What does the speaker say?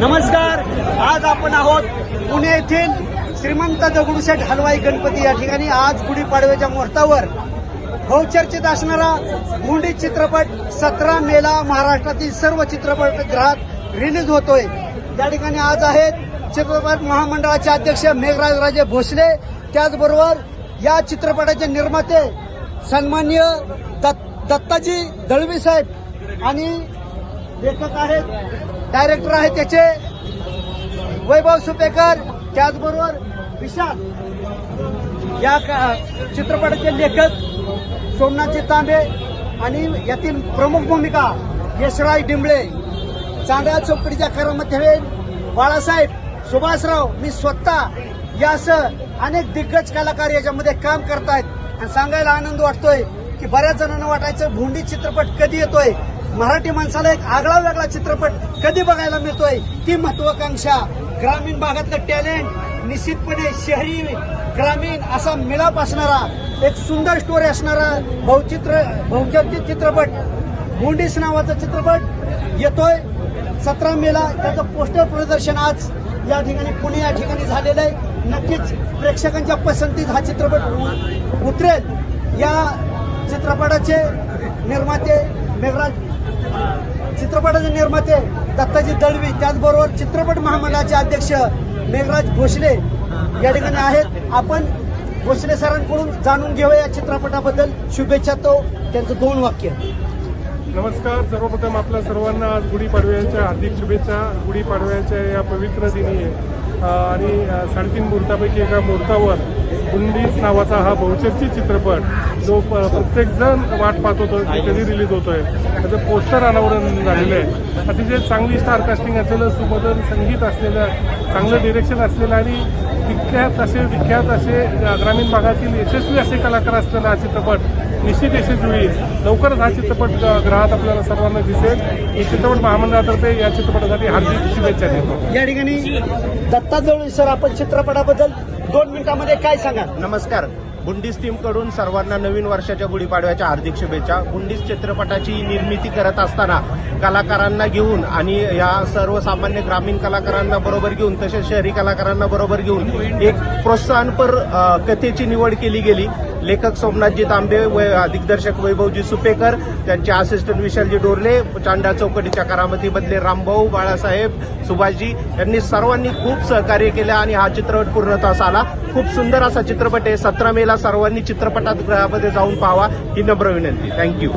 नमस्कार आज आपण आहोत पुणे येथील श्रीमंत दगडूशेठ हलवाई गणपती या ठिकाणी. आज गुढीपाडव्याच्या मुहूर्तावर बहुचर्चित असणारा मुंडी चित्रपट सतरा मेला महाराष्ट्रातील सर्व चित्रपटगृहात रिलीज होतोय. त्या ठिकाणी आज आहेत चित्रपट महामंडळाचे अध्यक्ष मेघराज राजे भोसले. त्याचबरोबर या चित्रपटाचे निर्माते सन्मान्य दत्त दत्ताजी दळवी साहेब आणि लेखक आहेत डायरेक्टर आहेत त्याचे. वैभव सुपेकर त्याचबरोबर विशाल. या चित्रपटाचे लेखक सोमनाथजी तांबे आणि यातील प्रमुख भूमिका यशराज डिंबळे. चांदळा चौकडीच्या करामध्ये बाळासाहेब सुभाषराव मी स्वतः यासह अनेक दिग्गज कलाकार याच्यामध्ये काम करतायत. आणि सांगायला आनंद वाटतोय. की बऱ्याच जणांना वाटायचं भोंडी चित्रपट कधी येतोय? मराठी माणसाला एक आगळा वेगळा चित्रपट कधी बघायला मिळतोय? ती महत्वाकांक्षा. ग्रामीण भागातलं टॅलेंट निश्चितपणे शहरी ग्रामीण असा मिलाप असणारा एक सुंदर स्टोरी असणारा बहुचित्र बहुचर्चित चित्रपट. भोंडीस नावाचा चित्रपट येतोय. सतरा मेला त्याचं पोस्टर प्रदर्शन आज या ठिकाणी पुणे या ठिकाणी झालेलं आहे. नक्कीच प्रेक्षकांच्या पसंतीत हा चित्रपट उतरेल. या चित्रपटाचे निर्माते मेघराज चित्रपटाचे निर्माते दत्ताजी दळवी त्याचबरोबर चित्रपट महामंडळाचे अध्यक्ष मेघराज भोसले या ठिकाणी आहेत. आपण भोसले सरांकडून जाणून घेऊया या चित्रपटाबद्दल. शुभेच्छा तो त्यांचं दोन वाक्य. नमस्कार सर्वप्रथम आपल्या सर्वांना आज गुढीपाडव्याच्या हार्दिक शुभेच्छा. गुढीपाडव्याच्या या पवित्र दिनी आणि साडेतीन मुहूर्तापैकी एका मुहूर्तावर गुंडीज नावाचा हा बहुचर्चित चित्रपट जो प- प्रत्येकजण वाट पाहत होतो की कधी रिलीज होतोय. त्याचं पोस्टर अनावरण झालेलं आहे. अतिशय चांगली स्टार कास्टिंग असलेलं सुमधुर संगीत असलेलं चांगलं डिरेक्शन असलेलं आणि विख्यात असे विख्यात असे ग्रामीण भागातील यशस्वी असे कलाकार असलेला हा चित्रपट निश्चित यशस्वी होईल. लवकरच हा चित्रपट ग्राहक आपल्याला सर्वांना दिसेल. मी चित्रपट महामंडळातर्फे या चित्रपटासाठी हार्दिक शुभेच्छा देतो. या ठिकाणी दत्ता दळवी सर आपण चित्रपटाबद्दल दोन मिनिटांमध्ये काय सांगा नमस्कार. गुंडीस टीमकडून सर्वांना नवीन वर्षाच्या गुढीपाडव्याच्या हार्दिक शुभेच्छा. बुंडीज चित्रपटाची निर्मिती करत असताना कलाकारांना घेऊन आणि या सर्वसामान्य ग्रामीण कलाकारांना बरोबर घेऊन तसेच शहरी कलाकारांना बरोबर घेऊन एक प्रोत्साहनपर कथेची निवड केली गेली. लेखक सोमनाथजी तांबे व दिग्दर्शक वैभवजी सुपेकर त्यांचे असिस्टंट विशालजी डोरले चांडा चौकटीच्या करामतीमधले रामभाऊ बाळासाहेब सुभाषजी यांनी सर्वांनी खूप सहकार्य केलं आणि हा चित्रपट पूर्णतास आला खूप सुंदर असा चित्रपट आहे. सतरा मेला सर्वांनी चित्रपटात ग्रहामध्ये जाऊन पाहावा ही नम्र विनंती. थँक्यू